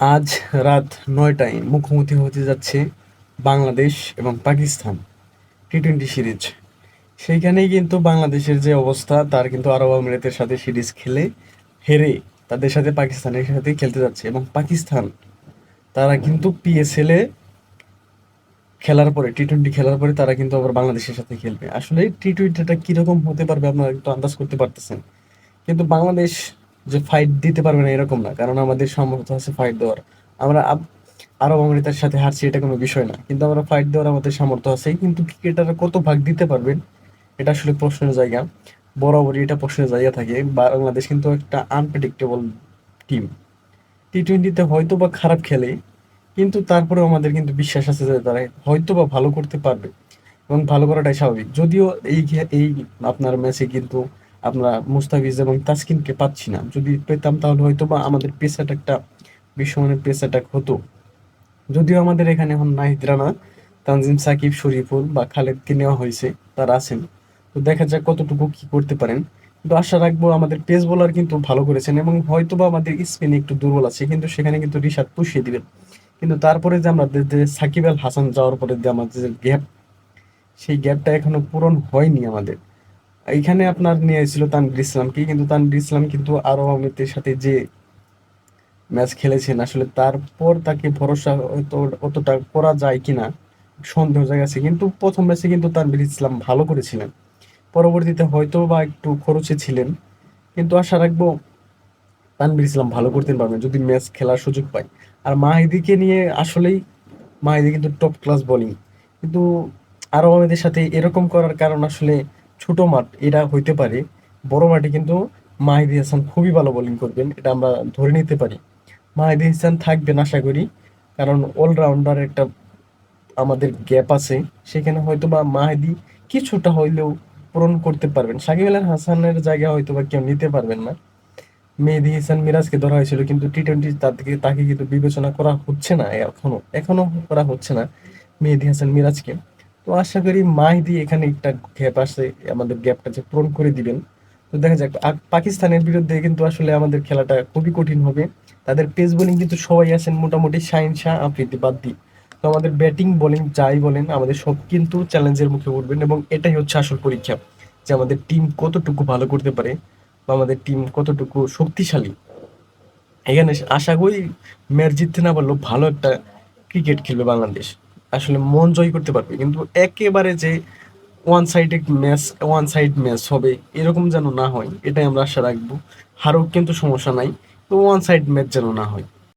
আজ রাত নয়টায় মুখোমুখি হতে যাচ্ছে বাংলাদেশ এবং পাকিস্তান টি টোয়েন্টি সিরিজ। সেইখানেই কিন্তু বাংলাদেশের যে অবস্থা, তার কিন্তু আরব আমিরাতের সাথে সিরিজ খেলে হেরে তাদের সাথে পাকিস্তানের সাথে খেলতে যাচ্ছে এবং পাকিস্তান, তারা কিন্তু পিএসএল এ খেলার পরে টি টোয়েন্টি খেলার পরে তারা কিন্তু আবার বাংলাদেশের সাথে খেলবে। আসলে টি টোয়েন্টিটা কীরকম হতে পারবে আপনারা একটু আন্দাজ করতে পারতেছেন। কিন্তু বাংলাদেশ যে ফাইট দিতে পারবে না এরকম না। কারণ আমাদের সামর্থ্য আছে ফাইট দেওয়ার। আমরা আরব আমিরাতের সাথে হারছি, এটা কোনো বিষয় না। কিন্তু আমরা ফাইট দেওয়ার আমাদের সামর্থ্য আছে কিন্তু ক্রিকেটাররা কত ভাগ দিতে পারবেন? এটা আসলে প্রশ্নের জায়গা। বরাবরই এটা প্রশ্নের জায়গা থাকে। বাংলাদেশ কিন্তু একটা আনপ্রেডিক্টেবল টিম টি টোয়েন্টিতে হয়তো বা খারাপ খেলে, কিন্তু তারপরেও আমাদের কিন্তু বিশ্বাস আছে যে তারা হয়তো বা ভালো করতে পারবে। এবং ভালো করাটাই স্বাভাবিক। যদিও এই এই আপনার ম্যাচে কিন্তু আমরা মুস্তাফিজ এবং তাসকিনকে পাচ্ছি না। যদি পেতাম তাহলে হয়তো বা আমাদের পেস অ্যাটাকটা বিশ্বমানের পেস অ্যাটাক হতো। যদিও আমাদের এখানে এখন নাহিদ রানা, তানজিম সাকিব, শরীফুল বা খালেদকে নেওয়া হয়েছে, তারা আছেন। তো দেখা যাক কতটুকু কি করতে পারেন। কিন্তু আশা রাখব আমাদের পেস বোলার কিন্তু ভালো করেছেন এবং হয়তো বা আমাদের স্পিনে একটু দুর্বল আছে, কিন্তু সেখানে কিন্তু রিশাদ পুষিয়ে দিবেন। কিন্তু তারপরে যে আমাদের যে সাকিব আল হাসান যাওয়ার পরে যে আমাদের যে গ্যাপ সেই গ্যাপটা এখনও পূরণ হয়নি আমাদের। এইখানে আপনার নিয়ে এসেছিল তানভীর ইসলামকে কিন্তু তানভীর ইসলাম কিন্তু আরও আমিতের সাথে যে ম্যাচ খেলেছেন, আসলে তারপর তাকে ভরসা অতটা করা যায় কিনা সন্দেহ জায়গা আছে কিন্তু প্রথম ম্যাচে কিন্তু তানভীর ইসলাম ভালো করেছিলেন। পরবর্তীতে হয়তো বা একটু খরচে ছিলেন। কিন্তু আশা রাখব তানভীর ইসলাম ভালো করতে পারবেন যদি ম্যাচ খেলার সুযোগ পায়। আর মাহিদিকে নিয়ে আসলেই মাহিদি কিন্তু টপ ক্লাস বোলিং কিন্তু আরব আমিদের সাথে এরকম করার কারণ আসলে ছোট মাঠ, এটা হইতে পারে। বড় মাঠে কিন্তু মাহিদি হাসান খুবই ভালো বোলিং করবেন, এটা আমরা ধরে নিতে পারি। মাহিদি হাসান থাকবেন আশা করি। কারণ অলরাউন্ডার একটা আমাদের গ্যাপ আছে, সেখানে হয়তো বা মাহিদি কিছুটা হইলেও পূরণ করতে পারবেন। সাকিব আল হাসানের জায়গা হয়তো বা কেউ নিতে পারবেন না। মেহেদী হাসান মিরাজকে ধরা হয়েছিল, কিন্তু টি টোয়েন্টি তাকে তাকে কিন্তু বিবেচনা করা হচ্ছে না এখনও। এখনও করা হচ্ছে না মেহেদী হাসান মিরাজকে। তো আশা করি মাহিদি এখানে একটা গ্যাপ আসে আমাদের গ্যাপটা যে পূরণ করে দিবেন। তো দেখা যাক পাকিস্তানের বিরুদ্ধে কিন্তু আসলে আমাদের খেলাটা খুবই কঠিন হবে। তাদের পেস বোলিং কিন্তু সবাই আছেন মোটামুটি শাহিন শাহ, আফ্রিদি বাদ দিই তো আমাদের ব্যাটিং বোলিং যাই বলেন, আমাদের সব কিন্তু চ্যালেঞ্জের মুখে উঠবেন এবং এটাই হচ্ছে আসল পরীক্ষা যে আমাদের টিম কতটুকু ভালো করতে পারে বা আমাদের টিম কতটুকু শক্তিশালী। এখানে আশা করি ম্যাচ জিততে না পারলেও ভালো একটা ক্রিকেট খেলবে বাংলাদেশ। আসলে মন জয় করতে পারবে। কিন্তু একেবারে যে ওয়ান সাইডে ম্যাচ ওয়ান সাইড ম্যাচ হবে, এরকম যেন না হয়, এটাই আমরা আশা রাখব। হারুক কিন্তু সমস্যা নাই তো ওয়ান সাইড ম্যাচ যেন না হয়।